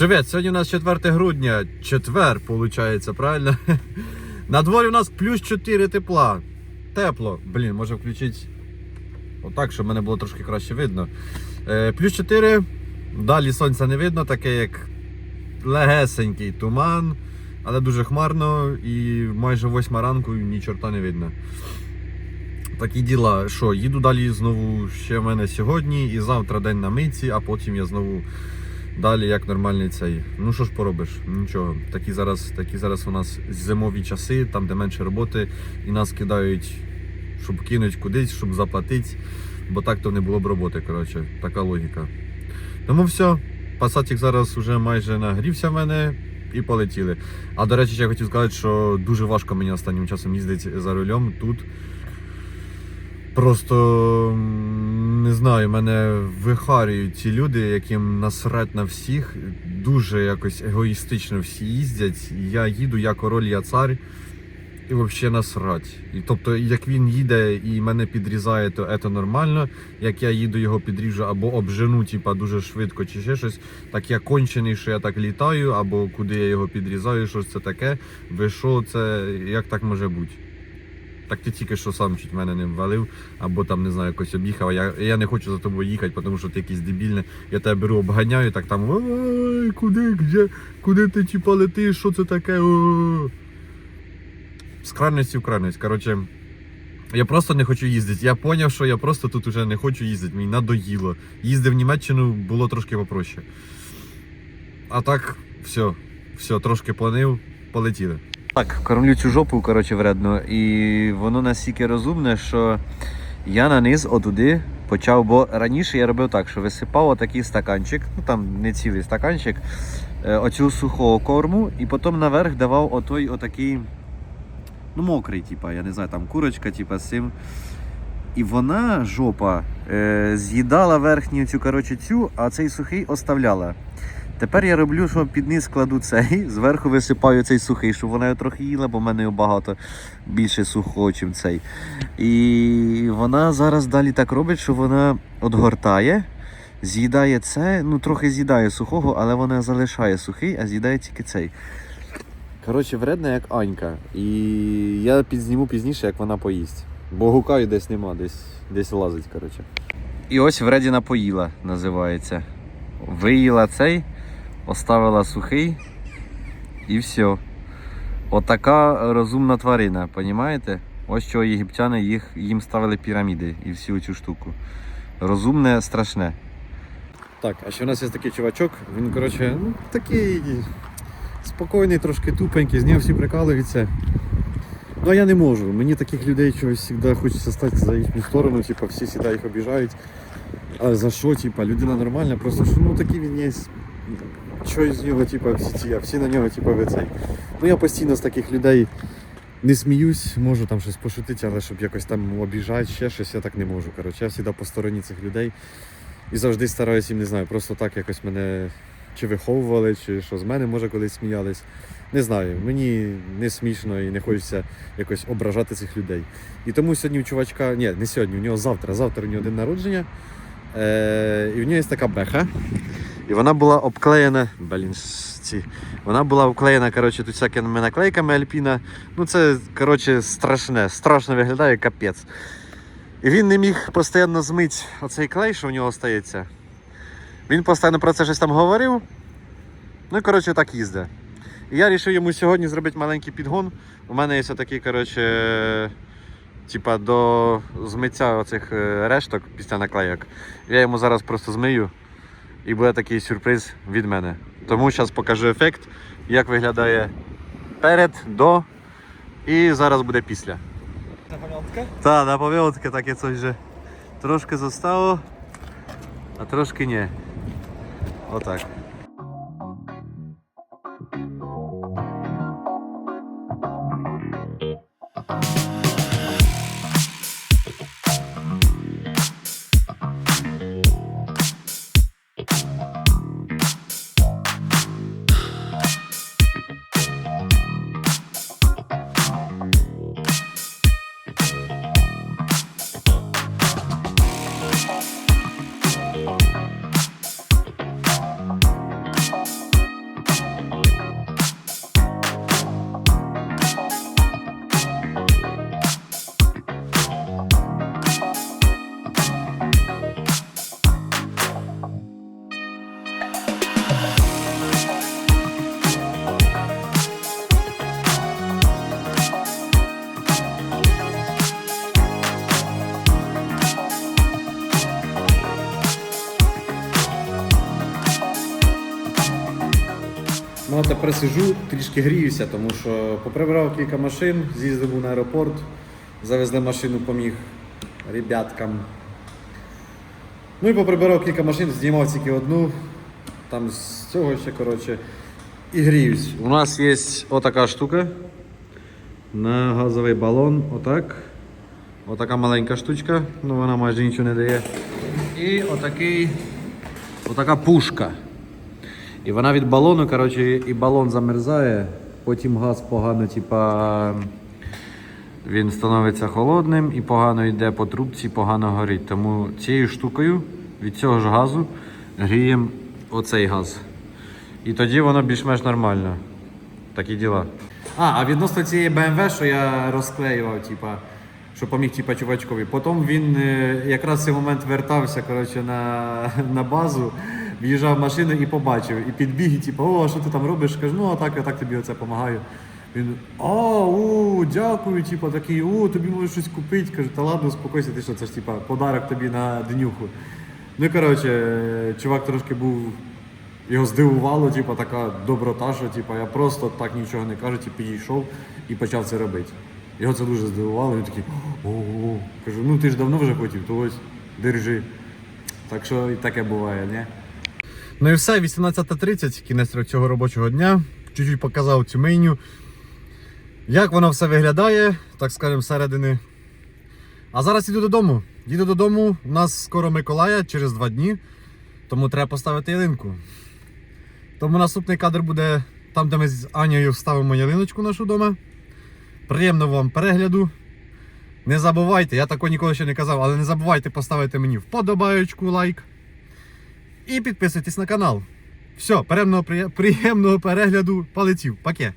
Привіт, сьогодні у нас 4 грудня, четвер, виходить, правильно? На дворі у нас плюс 4 тепла. Тепло. Блін, може включити отак, щоб мене було трошки краще видно. Е, плюс 4. Далі сонця не видно, таке як легесенький туман, але дуже хмарно і майже 8 ранку ні чорта не видно. Такі діла, що їду далі знову ще в мене сьогодні і завтра день на митці, а потім я знову далі як нормальний цей. Ну що ж поробиш? Нічого. Такі зараз, такі зараз у нас зимові часи, там де менше роботи, і нас кидають, щоб кинуть кудись, щоб заплатити, бо так то не було б роботи. Коротше, така логіка. Тому все, пасатик зараз уже майже нагрівся в мене. І полетіли. А до речі, я хотів сказати, що дуже важко мені останнім часом їздити за рулем тут. Просто не знаю, мене вихарюють ті люди, яким насрать на всіх, дуже якось егоїстично всі їздять. Я їду, я король, я цар, і взагалі насрать. І тобто, як він їде і мене підрізає, то це нормально. Як я їду, його підріжу або обжену, типа дуже швидко чи ще щось. Так я кончений, що я так літаю, або куди я його підрізаю, що це таке. Ви що це, як так може бути? Так ти тільки що сам чуть мене не ввалив, або там не знаю, якось об'їхав. Я, я не хочу за тобою їхати, тому що ти якийсь дебільний. Я тебе беру, обганяю, так там ой, куди, де, куди ти типа летиш, що це таке? О-о-о». З крайності в крайність. Коротше, я просто не хочу їздити. Я зрозумів, що я просто тут уже не хочу їздити. Мені надоїло. Їздив в Німеччину, було трошки попроще. А так, все, все, трошки планив, полетіли. Так, кормлю цю жопу, коротше, вредно, і воно настільки розумне, що я на отуди почав, бо раніше я робив так, що висипав отакий стаканчик, ну там не цілий стаканчик, е, оцю сухого корму, і потім наверх давав отой отакий, ну мокрий, типа, я не знаю, там курочка, типа з цим. І вона, жопа, е, з'їдала верхню цю, коротше, цю, а цей сухий оставляла. Тепер я роблю, що під низ кладу цей, зверху висипаю цей сухий, щоб вона його трохи їла, бо в мене його багато більше сухого, ніж цей. І вона зараз далі так робить, що вона отгортає, з'їдає це, ну трохи з'їдає сухого, але вона залишає сухий, а з'їдає тільки цей. Коротше, вредна як Анька. І я підзніму пізніше, як вона поїсть. Бо гукаю десь нема, десь, десь лазить, коротше. І ось вредіна поїла, називається. Виїла цей, оставила сухий і все. Отака розумна тварина, понімаєте? Ось що єгиптяни їх, їм ставили піраміди і всю цю штуку. Розумне, страшне. Так, а ще у нас є такий чувачок, він, коротше, ну, такий спокійний, трошки тупенький, з нього всі прикалуються. Ну а я не можу. Мені таких людей чогось завжди хочеться стати за їхню сторону, типу, всі завжди їх обіжають. А за що, типа, людина нормальна, просто що ну такий він є. Що з нього, типа, всі а всі на нього, типа, ви цей. Ну я постійно з таких людей не сміюсь, можу там щось пошутити, але щоб якось там обіжати, ще щось, я так не можу. Коротше, я завжди по стороні цих людей. І завжди стараюся їм, не знаю, просто так якось мене чи виховували, чи що з мене може колись сміялись. Не знаю, мені не смішно і не хочеться якось ображати цих людей. І тому сьогодні у чувачка, ні, не сьогодні, у нього завтра, завтра у нього день народження. Е, і в нього є така беха. І вона була обклеєна. Блін, ці. Вона була обклеєна коротше, тут всякими наклейками Альпіна. Ну це коротше, страшне, страшно виглядає капець. І він не міг постійно змити оцей клей, що в нього стається. Він постійно про це щось там говорив. Ну і коротше так їздить. І я вирішив йому сьогодні зробити маленький підгон. У мене є такий, коротше, типа до змиття оцих е, решток після наклейок. Я йому зараз просто змию і буде такий сюрприз від мене. Тому зараз покажу ефект, як виглядає перед, до і зараз буде після. Na pamiątkę? Та, на pamiątkę takie coś, że troszkę zostało, a troszkę nie. O Ну, а тепер сижу, трішки гріюся, тому що поприбирав кілька машин, з'їздив на аеропорт, завезли машину, поміг ребяткам. Ну і поприбирав кілька машин, знімав тільки одну, там з цього ще, коротше, і гріюсь. У нас є отака штука на газовий балон, отак. Отака маленька штучка, ну вона майже нічого не дає. І отакий, отака пушка. І вона від балону, коротше, і балон замерзає, потім газ погано, типа. Він становиться холодним і погано йде по трубці, погано горить. Тому цією штукою від цього ж газу гріємо оцей газ. І тоді воно більш-менш нормально. Такі діла. А, а відносно цієї BMW, що я розклеював, типа, що поміг типа, чувачкові. Потім він е, якраз цей момент вертався коротше, на, на базу, в'їжджав в машину і побачив. І підбіг, і типу, о, що ти там робиш? Кажу, ну а так, я так тобі оце допомагаю. Він, а, о, дякую, типу, такий, о, тобі може щось купити. Кажу, та ладно, успокойся, ти що, це ж типа подарок тобі на днюху. Ну коротше, чувак трошки був його здивувало, типу, така доброта, що типу, я просто так нічого не кажу, типу, підійшов і почав це робити. Його це дуже здивувало, він такий, ого. Кажу, ну ти ж давно вже хотів, то ось держи. Так що і таке буває, не? Ну і все, 18.30, кінець цього робочого дня. Чуть-чуть показав цю меню. Як воно все виглядає, так скажемо, зсередини. А зараз іду додому. Їду додому, у нас скоро Миколая через два дні, тому треба поставити ялинку. Тому наступний кадр буде там, де ми з Анією вставимо ялиночку нашу вдома. Приємного вам перегляду. Не забувайте, я такого ніколи ще не казав, але не забувайте поставити мені вподобаючку, лайк. І підписуйтесь на канал. Все, приємного, приємного перегляду, палиців. Паке.